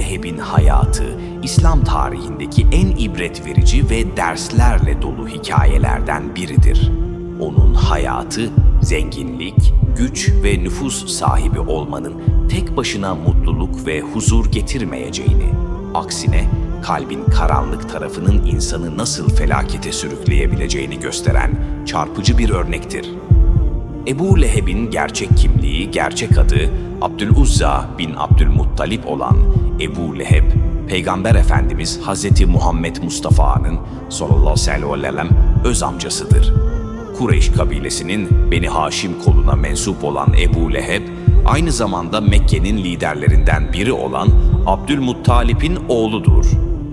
Leheb'in hayatı, İslam tarihindeki en ibret verici ve derslerle dolu hikayelerden biridir. Onun hayatı, zenginlik, güç ve nüfus sahibi olmanın tek başına mutluluk ve huzur getirmeyeceğini, aksine kalbin karanlık tarafının insanı nasıl felakete sürükleyebileceğini gösteren çarpıcı bir örnektir. Ebu Leheb'in gerçek kimliği, gerçek adı Abdüluzza bin Abdülmuttalip olan Ebu Leheb, Peygamber Efendimiz Hz. Muhammed Mustafa'nın sallallahu aleyhi ve sellem öz amcasıdır. Kureyş kabilesinin Beni Haşim koluna mensup olan Ebu Leheb, aynı zamanda Mekke'nin liderlerinden biri olan Abdülmuttalip'in oğludur.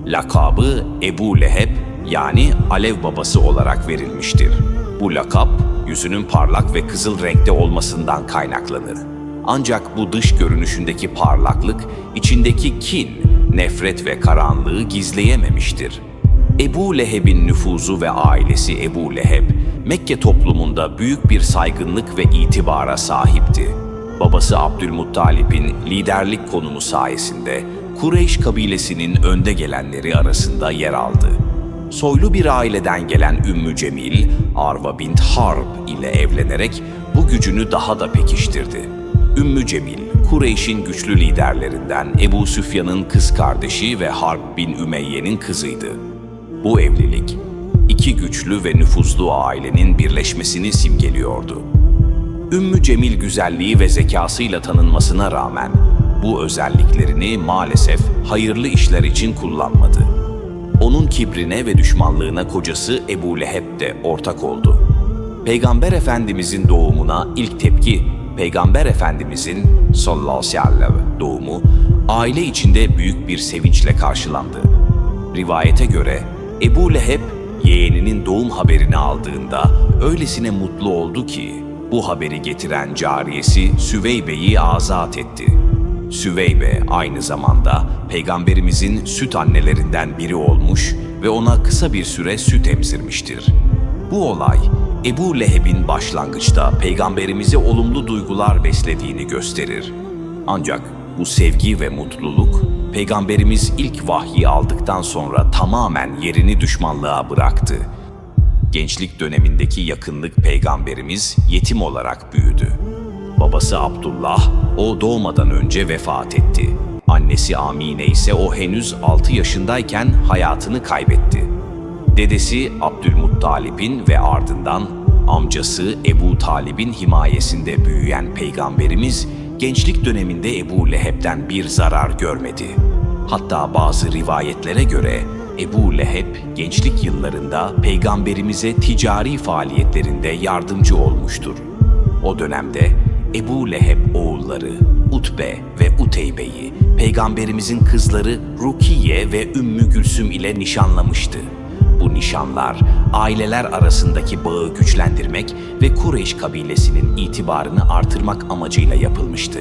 Lakabı Ebu Leheb yani Alev babası olarak verilmiştir. Bu lakap yüzünün parlak ve kızıl renkte olmasından kaynaklanır. Ancak bu dış görünüşündeki parlaklık içindeki kin, nefret ve karanlığı gizleyememiştir. Ebu Leheb'in nüfuzu ve ailesi Ebu Leheb, Mekke toplumunda büyük bir saygınlık ve itibara sahipti. Babası Abdülmuttalip'in liderlik konumu sayesinde Kureyş kabilesinin önde gelenleri arasında yer aldı. Soylu bir aileden gelen Ümmü Cemil, Arva bint Harb ile evlenerek bu gücünü daha da pekiştirdi. Ümmü Cemil, Kureyş'in güçlü liderlerinden Ebu Süfyan'ın kız kardeşi ve Harb bin Ümeyye'nin kızıydı. Bu evlilik, iki güçlü ve nüfuzlu ailenin birleşmesini simgeliyordu. Ümmü Cemil güzelliği ve zekasıyla tanınmasına rağmen bu özelliklerini maalesef hayırlı işler için kullanmadı. Onun kibrine ve düşmanlığına kocası Ebu Leheb de ortak oldu. Peygamber Efendimizin doğumuna ilk tepki Peygamber Efendimizin sallallahu aleyhi doğumu aile içinde büyük bir sevinçle karşılandı. Rivayete göre Ebu Leheb yeğeninin doğum haberini aldığında öylesine mutlu oldu ki bu haberi getiren cariyesi Süveybe'yi azat etti. Süveybe aynı zamanda peygamberimizin süt annelerinden biri olmuş ve ona kısa bir süre süt emzirmiştir. Bu olay Ebu Leheb'in başlangıçta peygamberimize olumlu duygular beslediğini gösterir. Ancak bu sevgi ve mutluluk peygamberimiz ilk vahyi aldıktan sonra tamamen yerini düşmanlığa bıraktı. Gençlik dönemindeki yakınlık peygamberimiz yetim olarak büyüdü. Babası Abdullah o doğmadan önce vefat etti. Annesi Amine ise o henüz 6 yaşındayken hayatını kaybetti. Dedesi Abdülmuttalip'in ve ardından amcası Ebu Talib'in himayesinde büyüyen peygamberimiz gençlik döneminde Ebu Leheb'den bir zarar görmedi. Hatta bazı rivayetlere göre Ebu Leheb gençlik yıllarında peygamberimize ticari faaliyetlerinde yardımcı olmuştur. O dönemde Ebu Leheb oğulları Utbe ve Uteybe'yi peygamberimizin kızları Rukiye ve Ümmü Gülsüm ile nişanlamıştı. Bu nişanlar aileler arasındaki bağı güçlendirmek ve Kureyş kabilesinin itibarını artırmak amacıyla yapılmıştı.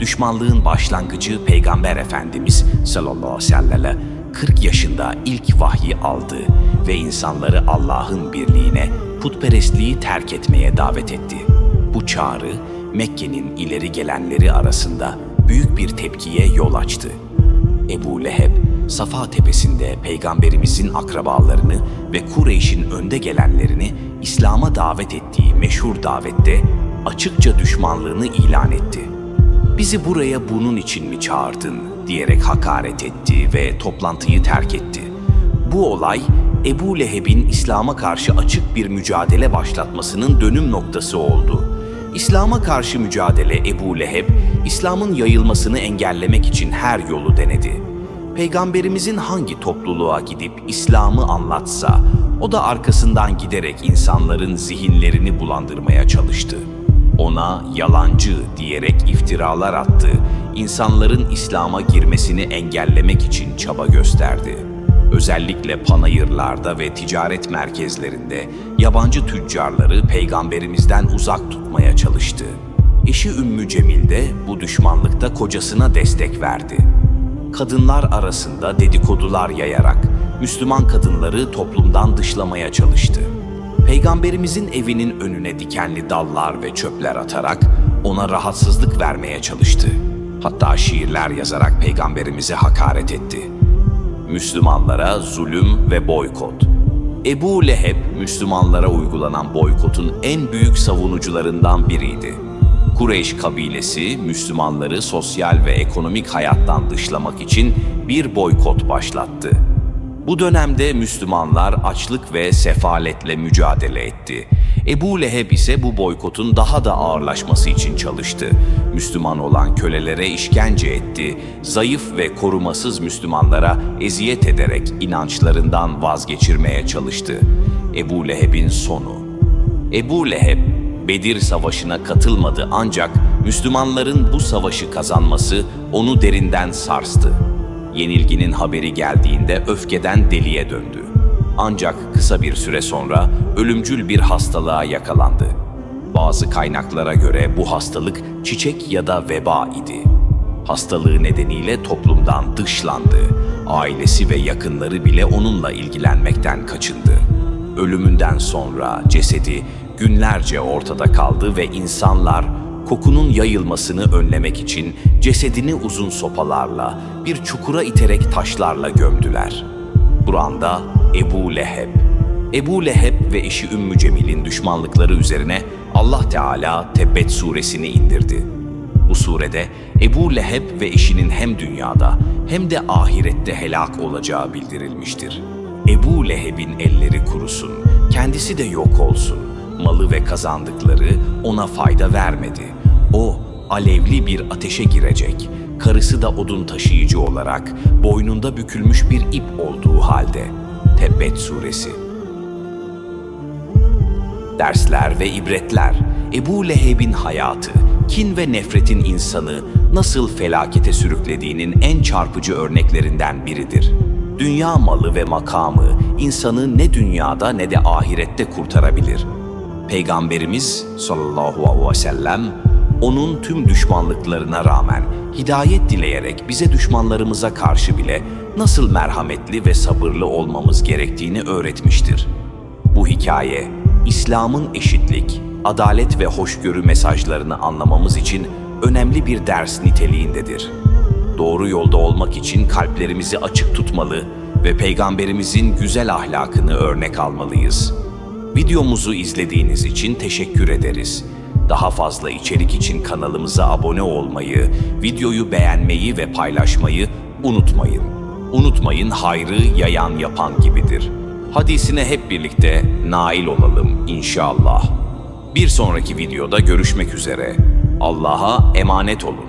Düşmanlığın başlangıcı Peygamber Efendimiz sallallahu aleyhi ve selleme 40 yaşında ilk vahyi aldı ve insanları Allah'ın birliğine, putperestliği terk etmeye davet etti. Bu çağrı Mekke'nin ileri gelenleri arasında büyük bir tepkiye yol açtı. Ebu Leheb, Safa tepesinde peygamberimizin akrabalarını ve Kureyş'in önde gelenlerini İslam'a davet ettiği meşhur davette açıkça düşmanlığını ilan etti. Bizi buraya bunun için mi çağırdın diyerek hakaret etti ve toplantıyı terk etti. Bu olay Ebu Leheb'in İslam'a karşı açık bir mücadele başlatmasının dönüm noktası oldu. İslam'a karşı mücadele Ebu Leheb, İslam'ın yayılmasını engellemek için her yolu denedi. Peygamberimizin hangi topluluğa gidip İslam'ı anlatsa, o da arkasından giderek insanların zihinlerini bulandırmaya çalıştı. Ona yalancı diyerek iftiralar attı, insanların İslam'a girmesini engellemek için çaba gösterdi. Özellikle panayırlarda ve ticaret merkezlerinde yabancı tüccarları peygamberimizden uzak tutmaya çalıştı. Eşi Ümmü Cemil de bu düşmanlıkta kocasına destek verdi. Kadınlar arasında dedikodular yayarak Müslüman kadınları toplumdan dışlamaya çalıştı. Peygamberimizin evinin önüne dikenli dallar ve çöpler atarak ona rahatsızlık vermeye çalıştı. Hatta şiirler yazarak peygamberimize hakaret etti. Müslümanlara zulüm ve boykot. Ebu Leheb, Müslümanlara uygulanan boykotun en büyük savunucularından biriydi. Kureyş kabilesi, Müslümanları sosyal ve ekonomik hayattan dışlamak için bir boykot başlattı. Bu dönemde Müslümanlar açlık ve sefaletle mücadele etti. Ebu Leheb ise bu boykotun daha da ağırlaşması için çalıştı. Müslüman olan kölelere işkence etti. Zayıf ve korumasız Müslümanlara eziyet ederek inançlarından vazgeçirmeye çalıştı. Ebu Leheb'in sonu. Ebu Leheb, Bedir Savaşı'na katılmadı ancak Müslümanların bu savaşı kazanması onu derinden sarstı. Yenilginin haberi geldiğinde öfkeden deliye döndü. Ancak kısa bir süre sonra ölümcül bir hastalığa yakalandı. Bazı kaynaklara göre bu hastalık çiçek ya da veba idi. Hastalığı nedeniyle toplumdan dışlandı. Ailesi ve yakınları bile onunla ilgilenmekten kaçındı. Ölümünden sonra cesedi günlerce ortada kaldı ve insanlar kokunun yayılmasını önlemek için cesedini uzun sopalarla bir çukura iterek taşlarla gömdüler. Kur'an'da Ebu Leheb. Ebu Leheb ve eşi Ümmü Cemil'in düşmanlıkları üzerine Allah Teala Tebbet suresini indirdi. Bu surede Ebu Leheb ve eşinin hem dünyada hem de ahirette helak olacağı bildirilmiştir. Ebu Leheb'in elleri kurusun, kendisi de yok olsun. Malı ve kazandıkları ona fayda vermedi. O alevli bir ateşe girecek. Karısı da odun taşıyıcı olarak boynunda bükülmüş bir ip olduğu halde. Tebbet suresi. Dersler ve ibretler, Ebu Leheb'in hayatı, kin ve nefretin insanı nasıl felakete sürüklediğinin en çarpıcı örneklerinden biridir. Dünya malı ve makamı insanı ne dünyada ne de ahirette kurtarabilir. Peygamberimiz sallallahu aleyhi ve sellem onun tüm düşmanlıklarına rağmen hidayet dileyerek bize düşmanlarımıza karşı bile nasıl merhametli ve sabırlı olmamız gerektiğini öğretmiştir. Bu hikaye, İslam'ın eşitlik, adalet ve hoşgörü mesajlarını anlamamız için önemli bir ders niteliğindedir. Doğru yolda olmak için kalplerimizi açık tutmalı ve Peygamberimizin güzel ahlakını örnek almalıyız. Videomuzu izlediğiniz için teşekkür ederiz. Daha fazla içerik için kanalımıza abone olmayı, videoyu beğenmeyi ve paylaşmayı unutmayın. Unutmayın hayrı yayan yapan gibidir. Hadisine hep birlikte nail olalım inşallah. Bir sonraki videoda görüşmek üzere. Allah'a emanet olun.